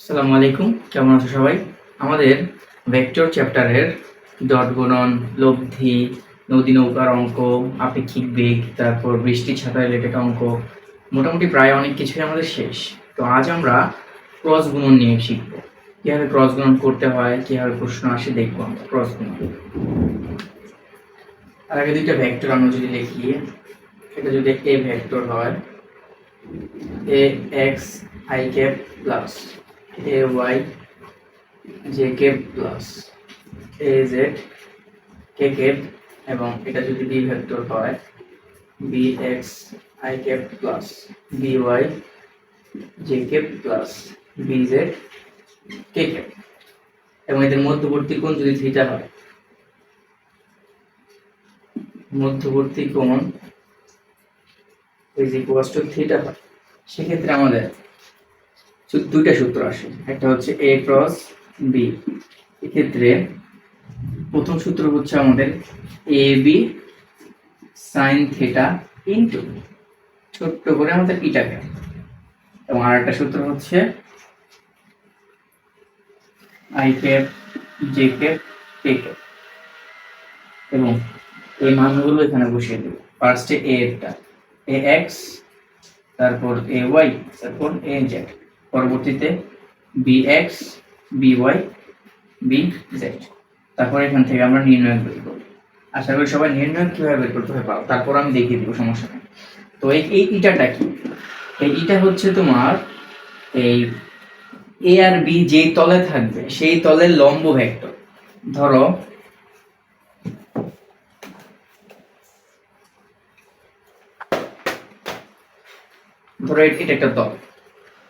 আসসালামু আলাইকুম। কেমন আছো সবাই? আমাদের ভেক্টর চ্যাপ্টারের ডট গুণন, লব্ধি, নদী নৌকার অঙ্ক, আপেক্ষিক বেগ, তারপর বৃষ্টি ছাতা রিলেটেড অঙ্ক, মোটামুটি প্রায় অনেক কিছুই আমাদের শেষ। তো আজ আমরা ক্রস গুণন নিয়ে শিখব। কীভাবে ক্রস গুণন করতে হয়, কীভাবে প্রশ্ন আসে দেখব আমরা ক্রস গুণন। আর আগে দুইটা ভেক্টর আমরা যদি লিখি, এটা যদি এ ভেক্টর হয় A X I cap plus A Y J K plus A Z K K এবং এটা যদি বি ভেক্টর হয় B X I cap plus B Y J K plus B Z K K এবং এদের মধ্যবর্তী কোণ যদি থিটা হয়, মধ্যবর্তী কোণ ইজ ইকুয়ালস টু থিটা হয়। সেক্ষেত্রে আমাদের দুইটা সূত্র আসে। একটা হচ্ছে এ ক্রস বি এক্ষেত্রে প্রথম সূত্র হচ্ছে আমাদের A B sine theta into ছোট্ট করে আমাদের ইটাকে এবং আর একটা সূত্র হচ্ছে I cap J cap K cap এবং এই মানগুলো এখানে বসিয়ে দেবো। ফার্স্টে এ এরটা এ এক্স তারপর এ ওয়াই তারপর এ জেড পরবর্তীতে B X B Y B Z তারপর এখান থেকে আমরা নির্ণয় বের করব আশা করি সবাই নির্ণয় কীভাবে বের করতে হয় পাও, তারপর আমি দেখিয়ে দিব, সমস্যা নেই। তো এই এই ইটাটা কি? এই ইটা হচ্ছে তোমার এই এ আর বি যেই তলে থাকবে, সেই তলের লম্ব ভেক্টর। ধরো ধরো এটা একটা তল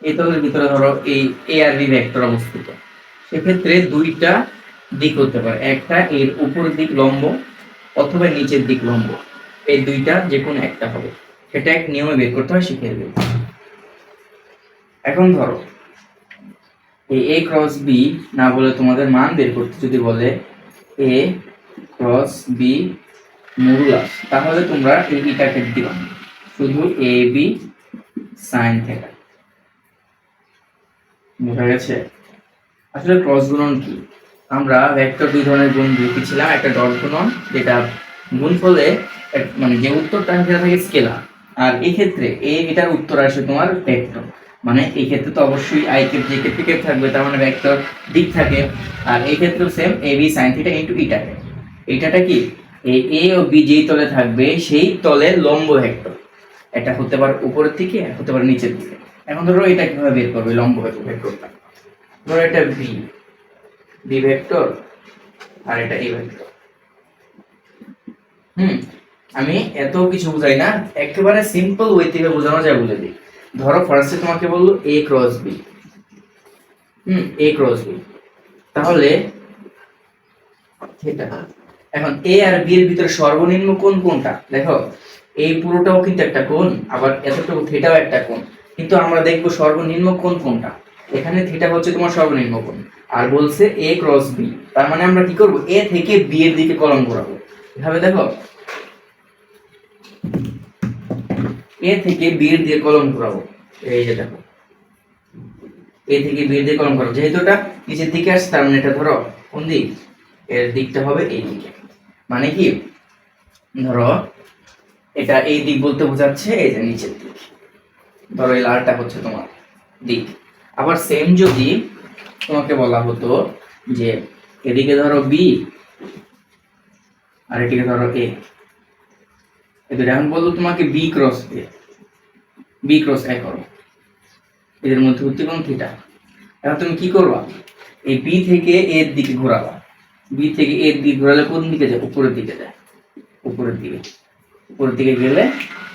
এই ভিতরে ধরো এই এ আর বি ভেক্টর অবস্থিত। সেক্ষেত্রে দুইটা দিক হতে পারে। একটা এর উপরের দিক লম্ব অথবা নিচের দিক লম্ব। এই দুইটা যে কোনো একটা হবে। সেটা এক নিয়মে বের করতে হয় শিখিয়ে দেবে এখন ধরো, এই এ ক্রস বি না বলে তোমাদের মান বের করতে যদি বলে এ ক্রস বি মডুলাস তাহলে তোমরা এই ইটাকে দিবা। শুধু এ বি সাইন থেটা বোঝা গেছে? আসলে ক্রস গুণন কি? আমরা ভেক্টর দুই ধরনের গুণ লিখেছিলাম একটা ডট গুণন, যেটা গুণফলে এক- মানে যে উত্তরটা সেটা থাকে স্কেলার আর এই ক্ষেত্রে এ, এটার উত্তর আসে তোমার ভেক্টর মানে এই ক্ষেত্রে তো অবশ্যই আই কেপ যে কেপ কেপ থাকবে, তার মানে ভেক্টর দিক থাকে। আর এই ক্ষেত্রেও same A B sine theta into ইটাকে এটাটা কি? এই এ ও বি যেই তলে থাকবে, সেই তলের লম্ব ভেক্টর এটা হতে পারে উপরের দিকে হতে পারে নিচের দিকে। এখন ধরো এটা কীভাবে বের করবে? লম্ব ভেক্টরটা ধরো এটা বি বি ভেক্টর আর এটা এ ভেক্টর হুম, আমি এত কিছু বুঝাই না, একেবারে সিম্পল ওয়ে থেকে বোঝানো যায় বলে দিই। ধরো ফার্স্টে তোমাকে বলল A cross B hmm A cross B তাহলে সেটা এখন এ আর বি এর ভিতরে সর্বনিম্ন কোণ কোনটা? দেখো এই পুরোটাও কিন্তু একটা কোণ, আবার এতটুকু থিটাও একটা কোণ। কিন্তু আমরা দেখব সর্বনিম্ন কোণ কোনটা? এখানে থিটা হচ্ছে তোমার সর্বনিম্ন কোণ। আর বলছে এ ক্রস বি তার মানে আমরা কি করব? এ থেকে বি এর দিকে কলম ঘোরাবো। এভাবে দেখো? এ থেকে বি এর দিকে কলম ঘোরাবো। এই যে দেখো। এ থেকে বি এর দিকে কলম ঘোরাবো। যেহেতু এটা নিচের দিকে আসছে, তার মানে এটা ধরো কোন দিক? এর দিকটা হবে এই দিকে। মানে কি? ধরো, এটা এই দিক বলতে বোঝাচ্ছে, এই যে নিচের দিক। ধরো এই লালটা হচ্ছে তোমার দিক। আবার সেম যদি তোমাকে বলা হতো যে এদিকে ধরো বি আর এদিকে ধরো এ এদের এখন বলতো তোমাকে B cross A B cross A করো। এদের মধ্যে হচ্ছে কোন থিটা এখন তুমি কি করবা? এই বি থেকে এর দিকে ঘোরাবা। বি থেকে এর দিকে ঘোরালে কোন দিকে যায়? উপরের দিকে যায়। উপরের দিকে। উপরের দিকে গেলে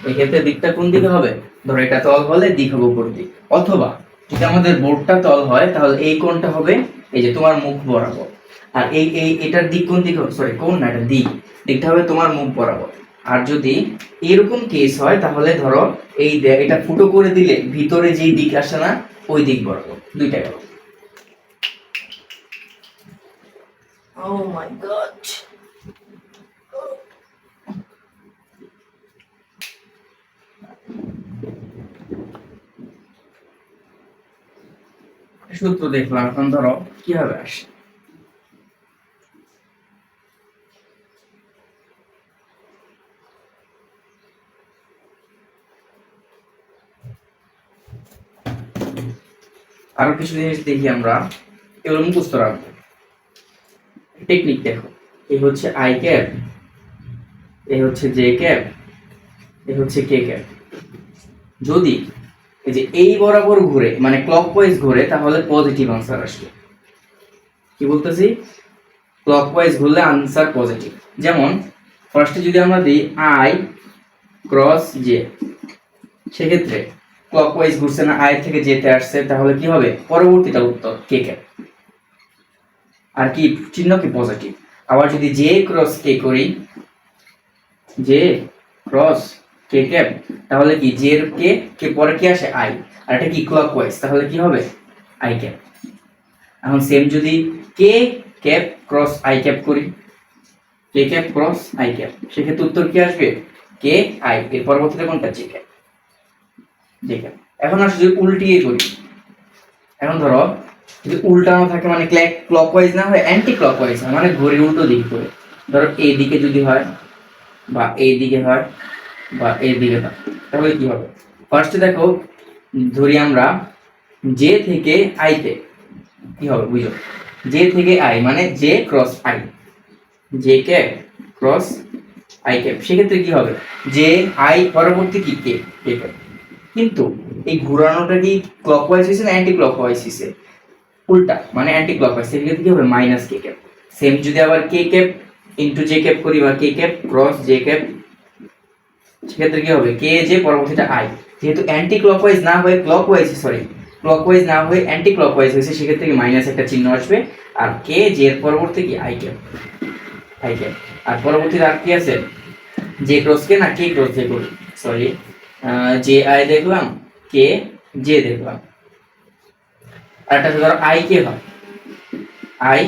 এক্ষেত্রে দিকটা কোন দিকে হবে? ধরো এটা তল হলে দিক হবে উপর দিক। অথবা যদি আমাদের বোর্ডটা তল হয়, তাহলে এই কোণটা হবে এই যে তোমার মুখ বরাবর। আর এই এই, এটার দিক কোন দিকে হবে? সরি কোন না, এটা দিক। দিকটা হবে তোমার মুখ বরাবর। আর যদি এরকম কেস হয়, তাহলে ধরো এই এটা ফুটো করে দিলে ভিতরে যেই দিক আসে না, ওই দিক বরাবর। দুইটা গেল Oh my god. সূত্র দেখলাম, এখন ধরো, কীভাবে আসে? আরও কিছু জিনিস দেখি আমরা, এগুলো মুখস্থ রাখব। টেকনিক দেখো এই হচ্ছে আই ক্যাপ এই হচ্ছে জে ক্যাপ এই হচ্ছে কে ক্যাপ যদি এই যে এই বরাবর ঘুরে মানে ক্লকওয়াইজ ঘুরে, তাহলে পজিটিভ আনসার আসবে। কি বলতেছি? ক্লকওয়াইজ ঘুরলে আনসার পজিটিভ যেমন ফার্স্টে যদি আমরা দিই আই ক্রস জে সেক্ষেত্রে ক্লকওয়াইজ ঘুরছে না আই থেকে যেতে আসছে, তাহলে কি হবে? পরবর্তীটা উত্তর কে কে। আর কি? চিহ্ন কি? পজিটিভ আবার যদি জে ক্রস কে করি জে ক্রস কে ক্যাপ তাহলে কি জে এর কে কে পরে কি আসে? আই আর এটা কি ক্লক ক্লকওয়াইজ তাহলে কি হবে? আই ক্যাপ এখন সেম যদি K cap cross I cap করি। K cap cross I cap সেক্ষেত্রে উত্তর কি আসবে? কে আই এর পরবর্তীতে কোনটা? জে ক্যাপ জে ক্যাপ এখন আসলে যদি উল্টিয়ে করি। এখন ধরো, যদি উল্টানো থাকে মানে ক্লকওয়াইজ না হয় অ্যান্টি ক্লকওয়াইজ হয় মানে ঘড়ির উল্টো দিক করে। ধরো এই দিকে যদি হয় বা এই দিকে হয় বা এই দিকে তাহলে কি হবে? ফার্স্টে দেখো, ধরি আমরা জে থেকে আইতে কি হবে? বুঝো। জে থেকে আই মানে J cross I J cap cross I cap সেক্ষেত্রে কি হবে? জে আই পরবর্তী কি? কে কে ক্যাপ কিন্তু এই ঘোরানোটা কি ক্লকওয়াইজ হয়েছে না অ্যান্টি ক্লকওয়াইজ হয়েছে? উল্টা মানে অ্যান্টি ক্লকওয়াইজ সেক্ষেত্রে কি হবে? মাইনাস কে ক্যাপ সেম যদি আবার K cap into J cap করি বা K cap cross J cap সেক্ষেত্রে কি হবে? কে যে পরবর্তীটা আই যেহেতু অ্যান্টি ক্লকওয়াইজ না হয়ে ক্লকওয়াইজ সরি ক্লকওয়াইজ না হয়ে অ্যান্টি ক্লকওয়াইজ হয়েছে, সেক্ষেত্রে কি মাইনাস একটা চিহ্ন আসবে। আর কে জে এর পরবর্তী কি? আই ক্যাপ আই ক্যাপ আর পরবর্তীতে আর কি আছে? জে ক্রস কে না কে ক্রস করি সরি জে আই দেখলাম কে জে দেখলাম। আর একটা ধরো আই কে হয়। আই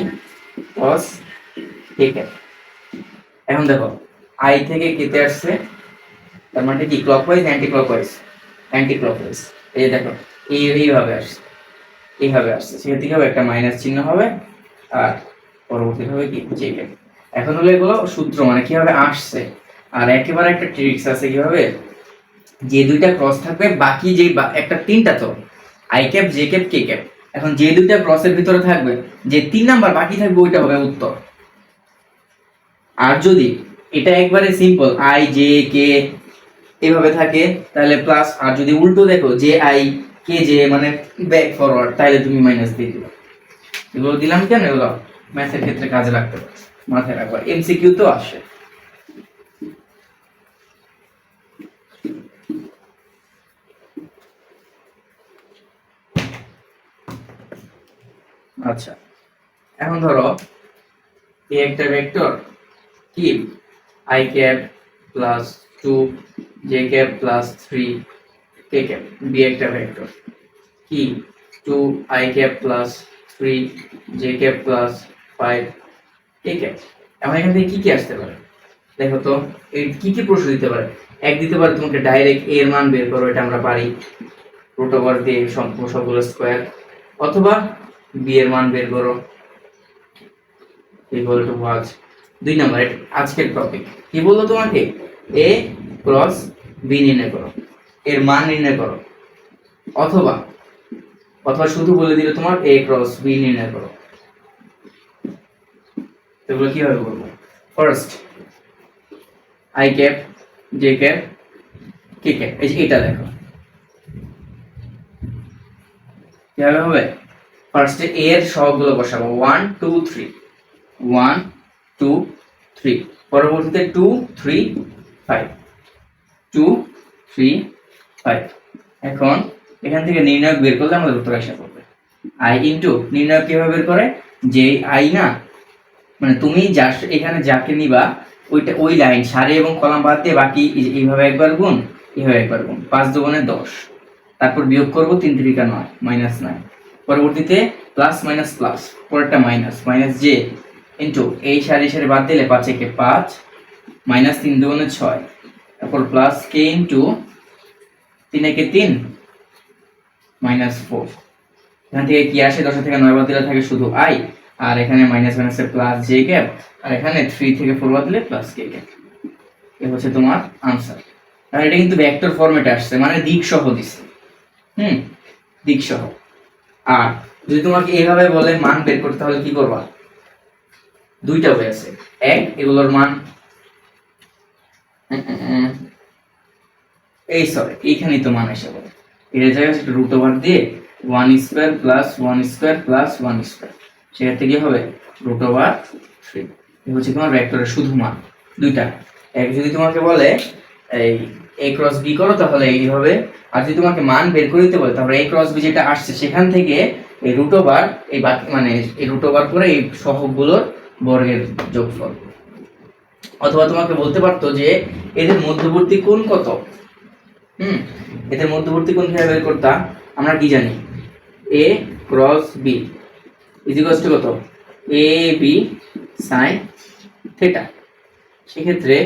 ক্রস কে ক্যাপ এখন দেখো আই থেকে কেতে আসছে তার মানে কি? Clockwise anti clockwise anti clockwise এই যে দেখো, এই, এইভাবে আসছে। এইভাবে আসছে। কি হবে একটা মাইনাস চিহ্ন হবে, আর পরবর্তী হবে কি? জে ক্যাপ এখন হলো এগুলো সূত্র মানে কীভাবে আসছে। আর একেবারে একটা ট্রিক্স আছে কীভাবে? যে দুইটা ক্রস থাকবে, বাকি যে একটা তিনটা তো। I cap J cap K cap এখন যে দুইটা ক্রসের ভিতরে থাকবে, যে তিন নাম্বার বাকি থাকবে, ওইটা হবে উত্তর। আর যদি এটা একবারে সিম্পল আই জে কে এভাবে থাকে, তাহলে প্লাস আর যদি উল্টো দেখো জে আই কে জে মানে ব্যাক ফরওয়ার্ড তাহলে তুমি মাইনাস দিয়ে দিবে। এগুলো দিলাম কেন? এগুলো ম্যাথের ক্ষেত্রে কাজে লাগতে পারে। মাথায় রাখবা এমসিকিউ তো আসে। আচ্ছা এখন ধরো এই একটা ভেক্টর কি? I cap plus two J cap plus three K cap B একটা ভেক্টর কি two I cap plus three J cap plus five K cap এখন এখান থেকে কি কি আসতে পারে? দেখো তো, এই কি কি প্রশ্ন দিতে পারে? এক দিতে পারে তোমাকে ডাইরেক্ট এর মান বের করো, এটা আমরা পারি। রুট ওভার দিয়ে সম্পূর্ণ সবগুলো স্কোয়ার অথবা বি এর মান বের করো। ইকুয়াল টু ওয়াজ দুই নাম্বার আজকের টপিক কি বলল তোমাকে? এ ক্রস বি নির্ণয় করো। এর মান নির্ণয় করো। অথবা অথবা শুধু বলে দিলে তোমার এ ক্রস বি নির্ণয় করো। এগুলো কীভাবে করব? First I cap J cap K cap এই যে এটা দেখো। কীভাবে হবে? ফার্স্টে এ এর সহগুলো বসাবো। One two three one two three পরবর্তীতে two three five two three five এখন এখান থেকে নির্ণায়ক বের করলে আমাদের উত্তর আসা করবে। আই ইন্টু নির্ণায়ক কীভাবে বের করে? যে আই না মানে তুমি যা এখানে যাকে নিবা, ওইটা ওই লাইন সারি এবং কলাম বাদ দিয়ে বাকি এইভাবে একবার গুণ, এইভাবে একবার গুণ। পাঁচ দুগুণে দশ। তারপর বিয়োগ করব তিন তিরিকা নয় মাইনাস নয় পরবর্তীতে প্লাস মাইনাস প্লাস পরেরটা মাইনাস মাইনাস জে ইন্টু এই সারি সারি বাদ দিলে পাঁচ একে পাঁচ মাইনাস তিন দুগুণে ছয়। তারপর প্লাস কে ইন্টু তিন একে তিন? মাইনাস ফোর এখান থেকে কি আসে? দশ থেকে নয় বাদ থাকে শুধু আই আর এখানে মাইনাস মাইনাসে প্লাস জে ক্যাপ আর এখানে থ্রি থেকে ফোর বাদ দিলে প্লাস কে ক্যাপ এ হচ্ছে তোমার আনসার আর এটা কিন্তু ভেক্টর ফরম্যাটে আসছে মানে দিক সহ দিচ্ছে। হুম? দিক সহ। আর যদি তোমাকে এইভাবে বলে মান বের করতে, তাহলে কি করবা? দুইটা ওয়ে আছে। এক, এগুলোর মান এই সরি, এইখানেই তো মান এসে বলে এটা জায়গায় সেটা রুট ওভার দিয়ে one square plus one square plus one square সেক্ষেত্রে কি হবে? রুট ওভার থ্রি হচ্ছে তোমার ভেক্টরের শুধু মান দুইটা। এক যদি তোমাকে বলে, এই এ ক্রস বি করো, তাহলে এই হবে। আর যদি তোমাকে মান বের করে দিতে বলে, তাহলে এ ক্রস বি যেটা আসছে, সেখান থেকে এই রুট ওভার এই বাকি মানে এই রুট ওভার করে এই সহগগুলোর বর্গের যোগফল। অথবা তোমাকে বলতে পারতো যে এদের মধ্যবর্তী কোণ কত? হুম? এদের মধ্যবর্তী কোণ কীভাবে বের করতাম আমরা কি জানি? এ ক্রস বি ইজিকস টু কত? এ বি সাইন থেটা সেক্ষেত্রে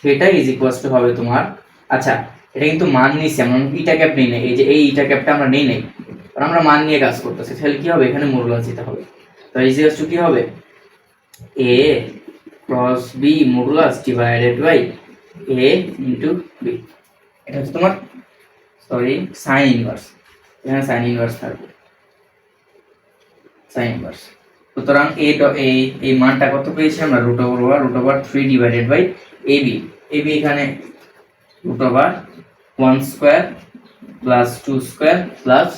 থেটা ইজ ইকুয়ালস টু হবে তোমার আচ্ছা এটা কিন্তু মান নিছি আমরা ইটা ক্যাপ নেই এই যে এই ইটা ক্যাপটা আমরা নেই নাই। কারণ আমরা মান নিয়ে কাজ করতেছি, তাহলে কি হবে? এখানে দিতে হবে। তো ইজ ইকুয়ালস টু কি হবে? A cross B modulus divided by A into B. এটা হচ্ছে তোমার, সরি, সাইন ইনভার্স। এখানে সাইন ইনভার্স থাকবে। Sine inverse. সুতরাং এ এই এই মানটা কত পেয়েছি আমরা? Root over over root over three divided by A B. A B এখানে root over one square plus two square plus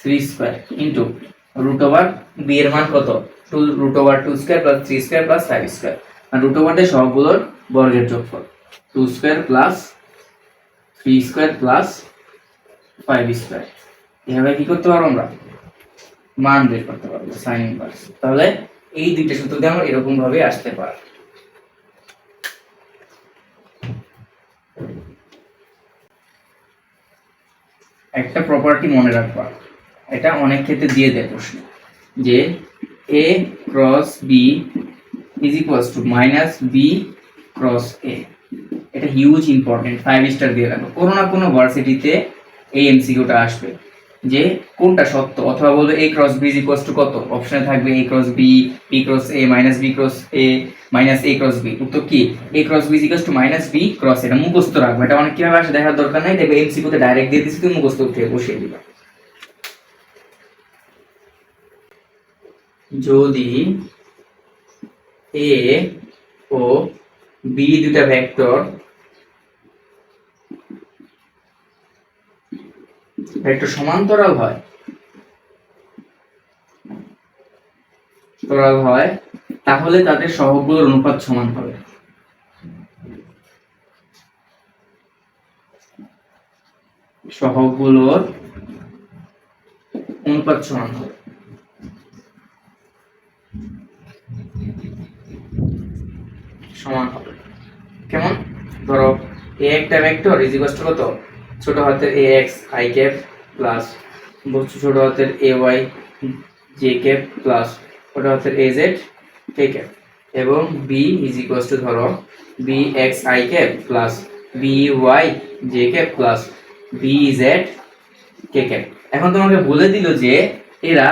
three square into root over B এর মান কত? Two, root over two square plus three square plus five square. আর root ওভারটা সবগুলোর বর্গের যোগফল। Two square plus three square plus five square এভাবে কি করতে পারব আমরা? মান বের করতে পারব সাইন ইনভার্স তাহলে এই দুইটা সূত্র দিয়ে আমরা এরকম ভাবে আসতে পারি। একটা প্রপার্টি মনে রাখবা, এটা অনেক ক্ষেত্রে দিয়ে দেয় প্রশ্ন, যে A cross B is equals to minus B cross A এটা হিউজ ইম্পর্টেন্ট ফাইভ স্টার দিয়ে রাখো কোনো না কোনো ভার্সিটিতে এই এমসিকিউটা আসবে। যে কোনটা সত্য? অথবা বলবে A cross B equals to কত? অপশনে থাকবে A cross B B cross A minus B cross A minus A cross B উত্তর কি? A cross B equals to minus B cross এটা মুখস্থ রাখবে। এটা অনেক কীভাবে আসে দেখার দরকার নাই। দেখবে এমসিকিউতে ডাইরেক্ট দিয়ে দিচ্ছি তুমি মুখস্থ উঠে বসিয়ে দিবা। যদি এ ও বি দুটা ভেক্টর ভেক্টর সমান্তরাল হয়। সমান্তরাল হয়, তাহলে তাদের সহগগুলোর অনুপাত সমান হবে। সহগগুলোর অনুপাত সমান হবে। সমান হবে। কেমন? ধরো এ একটা ভেক্টর ইজ ইকুয়াল টু কত? ছোট হাতের A X I cap plus ছোট হাতের A Y J cap plus ছোট হাতের এ জেড কে ক্যাপ এবং বি ইজ ইকুয়াল টু ধরো B X I cap plus B Y J cap plus B Z K cap এখন তোমাকে বলে দিল যে এরা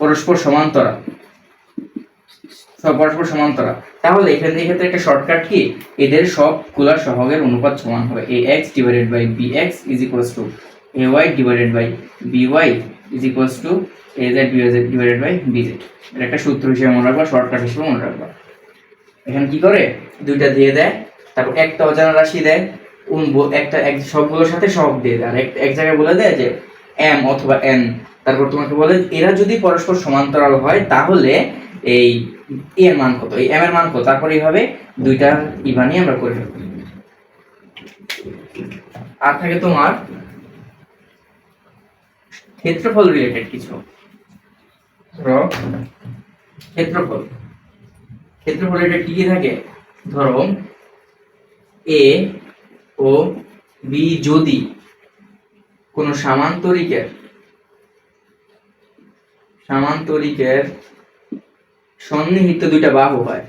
পরস্পর সমান্তরাল। সব পরস্পর সমান্তরাল। তাহলে এখানে এক্ষেত্রে একটা শর্টকাট কি? এদের সবগুলার সহগের অনুপাত সমান হবে। A X divided by B X is equals to A Y divided by B Y is equals to A Z B Z divided by B Z এটা একটা সূত্র হিসেবে মনে রাখবা শর্টকাট হিসেবে মনে রাখবা। এখানে কি করে? দুইটা দিয়ে দেয়, তারপর একটা অজানা রাশি দেয় একটা এক সবগুলোর সাথে সহগ দিয়ে দেয়। আর এক এক জায়গায় বলে দেয় যে এম অথবা এন তারপর তোমাকে বলে, এরা যদি পরস্পর সমান্তরাল হয়, তাহলে এই এ এর মান কত? এই এম এর মান কত? তারপর এইভাবে দুইটা ইভানি আমরা করে আর থাকে তোমার ক্ষেত্রফল রিলেটেড কিছু। ধরো, ক্ষেত্রফল। ক্ষেত্রফল রিলেটেড কি কি থাকে? ধরো এ ও বি যদি কোনো সামান্তরিকের সামান্তরিকের সন্নিহিত দুইটা বাহু হয়।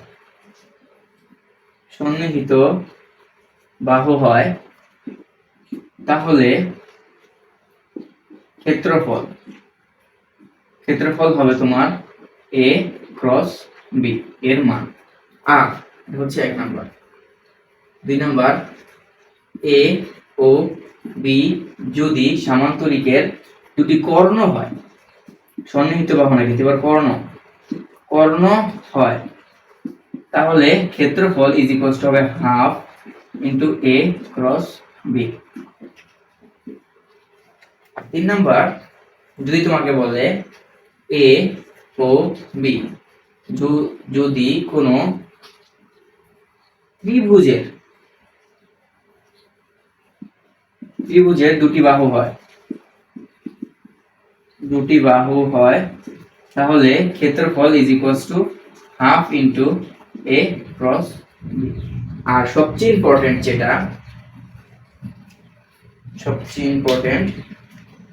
সন্নিহিত বাহু হয়, তাহলে ক্ষেত্রফল। ক্ষেত্রফল হবে তোমার এ ক্রস বি এর মান। আর হচ্ছে এক নাম্বার। দুই নাম্বার এ ও বি যদি সামান্তরিকের দুটি কর্ণ হয়, সন্নিহিত বাহু না কিন্তু এবার কর্ণ। কর্ণ হয়। তাহলে ক্ষেত্রফল ইজ ইকুয়ালস টু হবে half into A cross B তিন নাম্বার, যদি তোমাকে বলে এ ও বি যদি কোনো ত্রিভুজের ত্রিভুজের দুটি বাহু হয়। দুটি বাহু হয় তাহলে ক্ষেত্রফল is equals to half into A cross আর সবচেয়ে ইম্পর্টেন্ট যেটা, সবচেয়ে ইম্পর্টেন্ট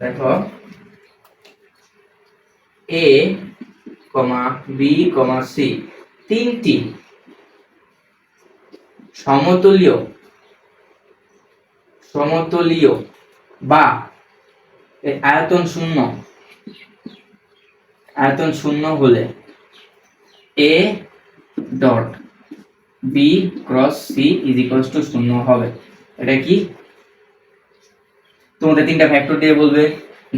দেখো এ কমা বি কমা সি তিনটি সমতুল্য, সমতলীয় বা আয়তন শূন্য। আয়তন শূন্য হলে A dot B cross C is equals to শূন্য হবে। এটা কি? তোমাদের তিনটা ভেক্টর দিয়ে বলবে,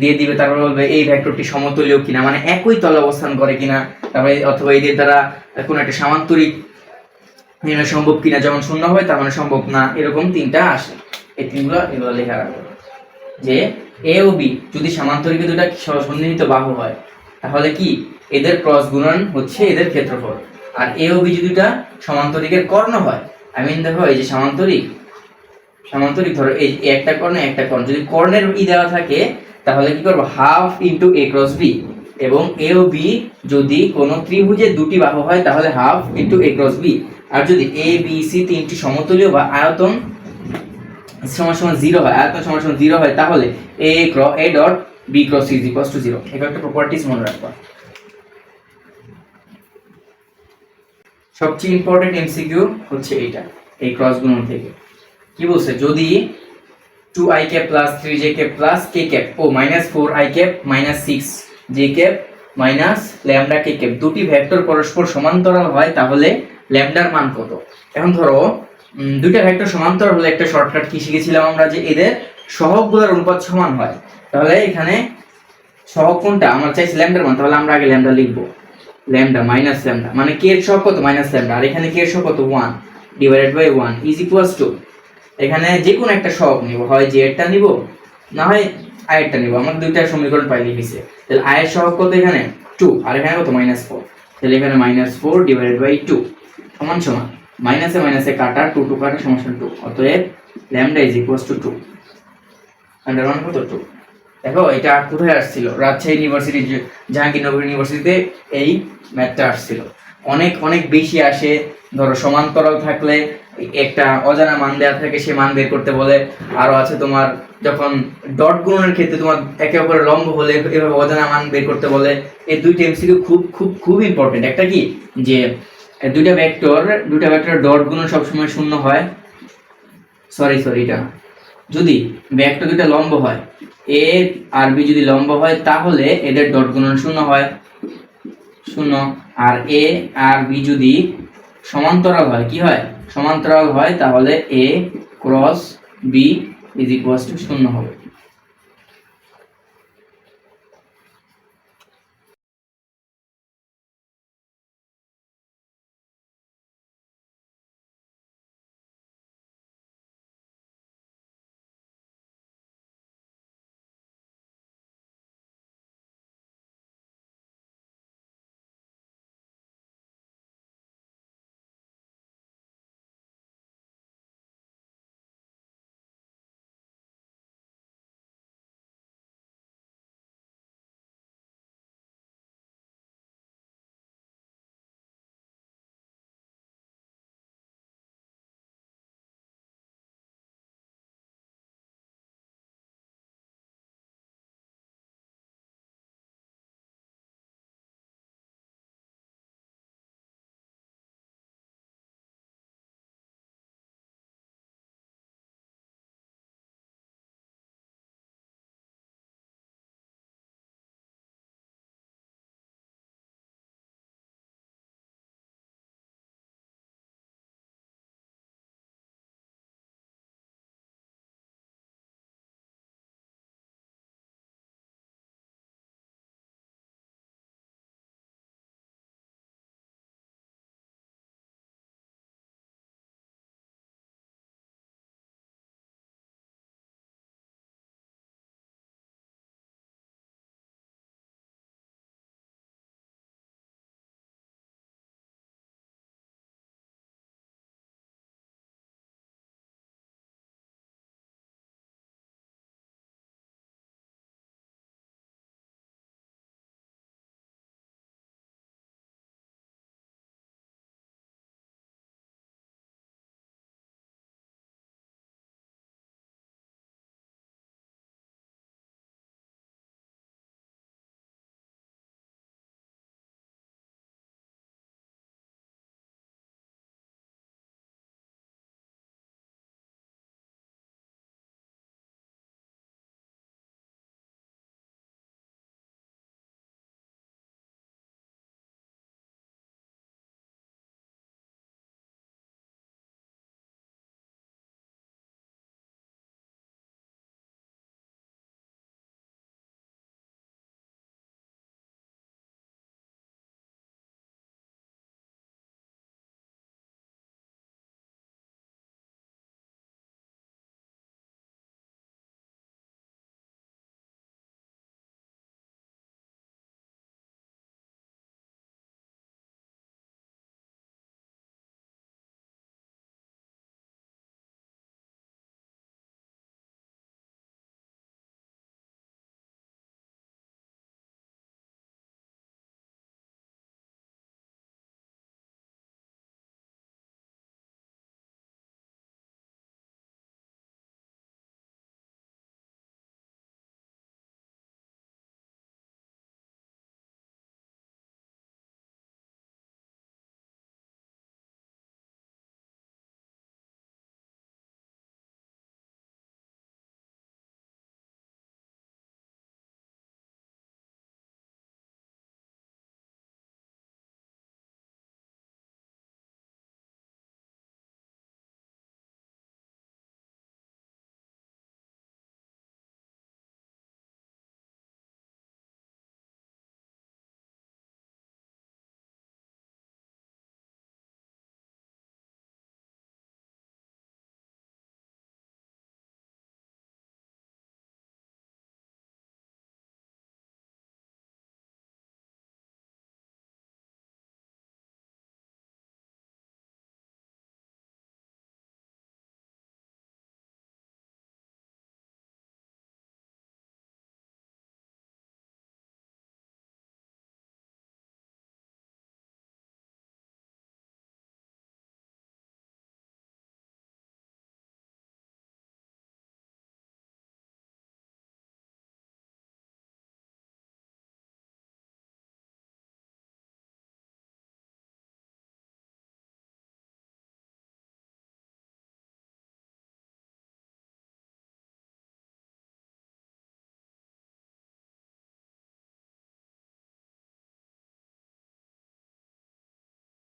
দিয়ে দিবে, তারপর বলবে এই ভেক্টরটি সমতুল্য কিনা মানে একই তলে অবস্থান করে কিনা, তারপরে অথবা এদের দ্বারা কোনো একটা সামান্তরিক সম্ভব কিনা, যেমন শূন্য হয় তার মানে সম্ভব না, এরকম তিনটা আসে। এই তিনগুলো এগুলো লেখা রাখবে যে এ ও বি যদি সামান্তরিক দুটা সন্নিহিত বাহু হয় তাহলে কি? এদের ক্রস গুণন হচ্ছে এদের ক্ষেত্রফল। আর এ ও বি দুটা সমান্তরিকের কর্ণ হয়। আই মিন দেখো, এই যে সামান্তরিক সামান্তরিক ধরো, এই একটা কর্ণ একটা কর্ণ। যদি কর্ণের ই দেওয়া থাকে, তাহলে কি করব? Half into A cross B এবং এ ও বি যদি কোনো ত্রিভুজের দুটি বাহু হয়, তাহলে half into A cross B আর যদি এ বি সি তিনটি সমতুল্য বা আয়তন সমান সমান জিরো হয়, আয়তন সমান সমান জিরো হয়, তাহলে A ক্র A dot B cross is equals to zero এটা একটা প্রপার্টিস মনে রাখবা। সবচেয়ে ইম্পর্টেন্ট এমসিকিউ হচ্ছে এইটা, এই ক্রস গুণন থেকে। কি বলছে? যদি two I cap plus three J cap plus K cap O minus four I cap minus six J cap minus lambda K cap দুটি ভেক্টর পরস্পর সমান্তরাল হয়, তাহলে ল্যামডার মান কত? এখন ধরো দুইটা ভেক্টর সমান্তরাল হলে একটা শর্টকাট কি শিখেছিলাম আমরা যে এদের সহগগুলোর অনুপাত সমান হয়। তাহলে এখানে সহগ কোনটা? আমরা চাইছি ল্যামডার মান তাহলে আমরা আগে ল্যামডা লিখব। ল্যামডা মাইনাস ল্যামডা মানে কে এর সহগ কত? মাইনাস ল্যামডা আর এখানে কে এর কত? One divided by one is equals to এখানে যে কোনো একটা সহগ নিব, হয় জে এরটা নিব, না হয় আয়েরটা নিব। আমরা দুইটা সমীকরণ পাই লিখেছে। তাহলে আয়ের সহগ কত এখানে? টু আর এখানে কত? মাইনাস ফোর তাহলে এখানে minus four divided by two সমান সমান। মাইনাসে মাইনাসে কাটা টু টু কাটা, সমান টু অতএব lambda is equals to two under one কত? টু দেখো, এটা কোথায় আসছিল? রাজশাহী ইউনিভার্সিটি জাহাঙ্গীরনগর ইউনিভার্সিটিতে এই ম্যাথটা আসছিল। অনেক অনেক বেশি আসে। ধরো, সমান্তরাল থাকলে একটা অজানা মান দেওয়া থাকে, সে মান বের করতে বলে। আরও আছে তোমার, যখন ডট গুণনের ক্ষেত্রে তোমার একে অপরের লম্ব হলে এভাবে অজানা মান বের করতে বলে, এই দুইটা এমসিকিউ খুব খুব খুব ইম্পর্টেন্ট একটা কি? যে দুইটা ভেক্টর দুইটা ভেক্টর ডট গুণন সবসময় শূন্য হয়। সরি সরি এটা। যদি ব্যাগটা দুইটা লম্ব হয় এ আর বি যদি লম্ব হয়, তাহলে এদের ডট গুণন শূন্য হয়। শূন্য। আর এ আর বি যদি সমান্তরাল হয়, কি হয়? সমান্তরাল হয়, তাহলে A cross B is equals to শূন্য হবে।